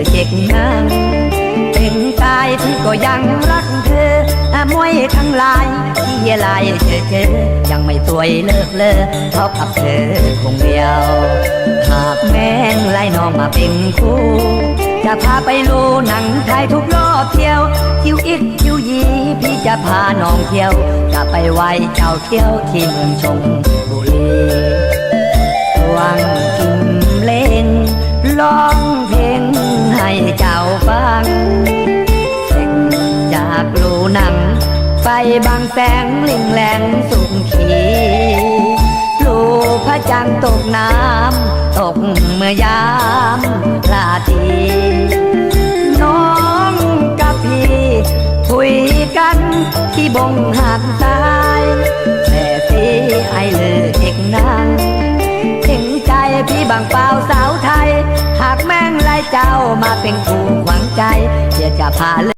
นาเป็นกายที่ก็ยังรักเธอแต่มวยทั้งหลายที่ลายเจอเจอยังไม่สวยเลิกเลอเพราะกับเธอคงเดียว หากแม่งไล่น้องมาเป็นคู่ จะพาไปดูหนังไทยทุกรอบเที่ยว คิวอิกคิวยีพี่จะพาน้องเที่ยว จะไปไหว้เจ้าเที่ยวที่เมืองชงบุรีวังกิมเลงร้อง เพลงให้เจ้าฟังเสร็จจากรูหนังไปบางแสงลิงแหลงสุขขีลูพระจันทร์ตกน้ำตกเมื่อยามลาตรีน้องกับพี่คุยกันที่บงหาดทรายแต่สีไอเลือเอกนางถึงใจพี่บางเปล่าสา มาเป็นคู่หวังใจเดี๋ยวจะพา